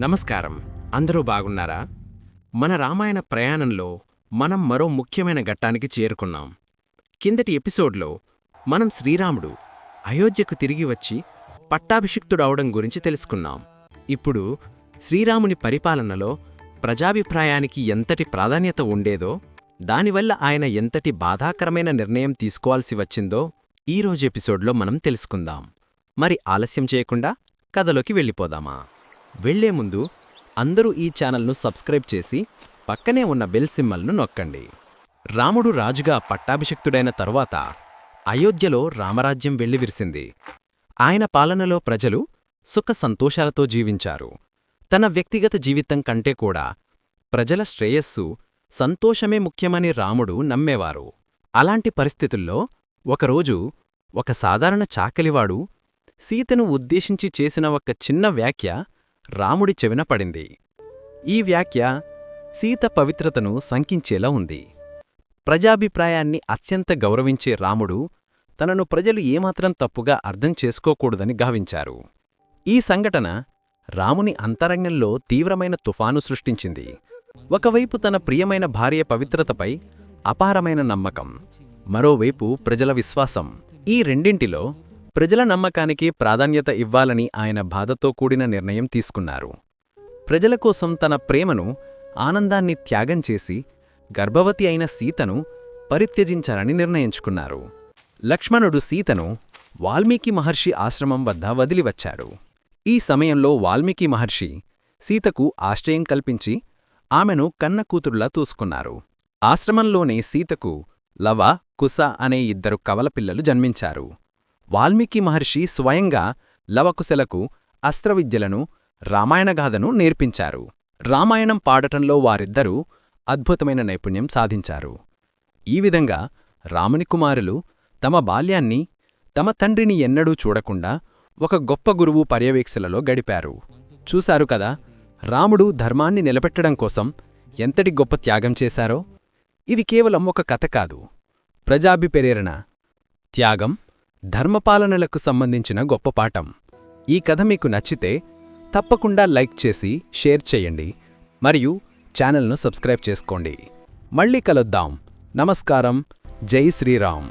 నమస్కారం. అందరూ బాగున్నారా? మన రామాయణ ప్రయాణంలో మనం మరో ముఖ్యమైన ఘట్టానికి చేరుకున్నాం. కిందటి ఎపిసోడ్లో మనం శ్రీరాముడు అయోధ్యకు తిరిగి వచ్చి పట్టాభిషిక్తుడవడం గురించి తెలుసుకున్నాం. ఇప్పుడు శ్రీరాముని పరిపాలనలో ప్రజాభిప్రాయానికి ఎంతటి ప్రాధాన్యత ఉండేదో దానివల్ల ఆయన ఎంతటి బాధాకరమైన నిర్ణయం తీసుకోవాల్సి వచ్చిందో ఈరోజు ఎపిసోడ్లో మనం తెలుసుకుందాం. మరి ఆలస్యం చేయకుండా కథలోకి వెళ్ళిపోదామా? వెళ్ళే ముందు అందరూ ఈ ఛానల్ను సబ్స్క్రైబ్ చేసి పక్కనే ఉన్న బెల్ సిమ్మల్ను నొక్కండి. రాముడు రాజుగా పట్టాభిషిక్తుడైన తరువాత అయోధ్యలో రామరాజ్యం వెళ్ళివిరిసింది ఆయన పాలనలో ప్రజలు సుఖ సంతోషాలతో జీవించారు. తన వ్యక్తిగత జీవితం కంటే కూడా ప్రజల శ్రేయస్సు సంతోషమే ముఖ్యమని రాముడు నమ్మేవారు. అలాంటి పరిస్థితుల్లో ఒకరోజు ఒక సాధారణ చాకలివాడు సీతను ఉద్దేశించి చేసిన ఒక చిన్న వ్యాఖ్య రాముడి చెవిన పడింది. ఈ వ్యాఖ్య సీత పవిత్రతను శంకించేలా ఉంది. ప్రజాభిప్రాయాన్ని అత్యంత గౌరవించే రాముడు తనను ప్రజలు ఏమాత్రం తప్పుగా అర్థం చేసుకోకూడదని గావించారు. ఈ సంఘటన రాముని అంతరంగంలో తీవ్రమైన తుఫాను సృష్టించింది. ఒకవైపు తన ప్రియమైన భార్య పవిత్రతపై అపారమైన నమ్మకం మరోవైపు ప్రజల విశ్వాసం. ఈ రెండింటిలో ప్రజల నమ్మకానికి ప్రాధాన్యత ఇవ్వాలని ఆయన బాధతో కూడిన నిర్ణయం తీసుకున్నారు. ప్రజల కోసం తన ప్రేమను ఆనందాన్ని త్యాగం చేసి గర్భవతి అయిన సీతను పరిత్యజించాలని నిర్ణయించుకున్నారు. లక్ష్మణుడు సీతను వాల్మీకి మహర్షి ఆశ్రమం వద్ద వదిలివచ్చాడు ఈ సమయంలో వాల్మీకి మహర్షి సీతకు ఆశ్రయం కల్పించి ఆమెను కన్న కూతురులా చూసుకున్నారు ఆశ్రమంలోనే సీతకు లవ కుస అనే ఇద్దరు కవలపిల్లలు జన్మించారు. వాల్మీకి మహర్షి స్వయంగా లవకుశలకు అస్త్రవిద్యలను రామాయణగాథను నేర్పించారు. రామాయణం పాడటంలో వారిద్దరూ అద్భుతమైన నైపుణ్యం సాధించారు. ఈ విధంగా రాముని కుమారులు తమ బాల్యాన్ని తమ తండ్రిని ఎన్నడూ చూడకుండా ఒక గొప్ప గురువు పర్యవేక్షలలో గడిపారు. చూశారు కదా రాముడు ధర్మాన్ని నిలబెట్టడం కోసం ఎంతటి గొప్ప త్యాగం చేశారో? ఇది కేవలం ఒక కథ కాదు. ప్రజాభిప్రేరణ త్యాగం ధర్మపాలనలకు సంబంధించిన గొప్ప పాఠం. ఈ కథ మీకు నచ్చితే తప్పకుండా లైక్ చేసి షేర్ చేయండి మరియు ఛానల్ను సబ్స్క్రైబ్ చేసుకోండి. మళ్ళీ కలుద్దాం. నమస్కారం. జై శ్రీరామ్.